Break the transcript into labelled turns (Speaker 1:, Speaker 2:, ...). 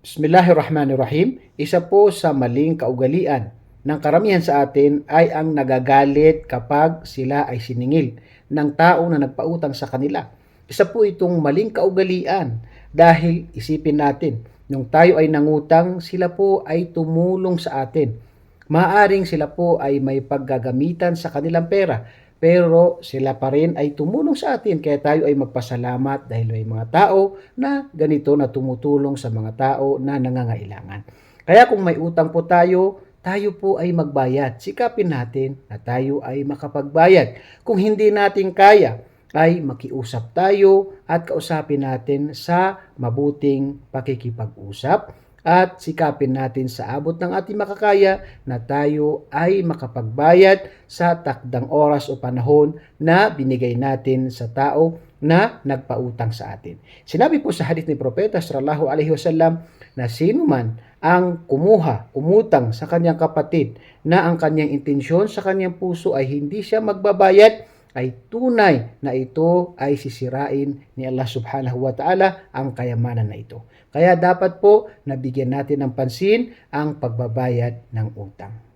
Speaker 1: Bismillahirrahmanirrahim. Isa po sa maling kaugalian ng karamihan sa atin ay ang nagagalit kapag sila ay siningil ng tao na nagpautang sa kanila. Isa po itong maling kaugalian dahil isipin natin, nung tayo ay nangutang, sila po ay tumulong sa atin. Maaring sila po ay may paggagamitan sa kanilang pera, pero sila pa rin ay tumulong sa atin kaya tayo ay magpasalamat dahil may mga tao na ganito na tumutulong sa mga tao na nangangailangan. Kaya kung may utang po tayo, tayo po ay magbayad. Sikapin natin na tayo ay makapagbayad. Kung hindi natin kaya, ay makiusap tayo at kausapin natin sa mabuting pakikipag-usap at sikapin natin sa abot ng ating makakaya na tayo ay makapagbayad sa takdang oras o panahon na binigay natin sa tao na nagpautang sa atin. Sinabi po sa hadith ni Propeta sallallahu alaihi wasallam na sino man ang kumuha, umutang sa kanyang kapatid na ang kanyang intensyon sa kanyang puso ay hindi siya magbabayad ay tunay na ito ay sisirain ni Allah subhanahu wa ta'ala ang kayamanan na ito. Kaya dapat po nabigyan natin ng pansin ang pagbabayad ng utang.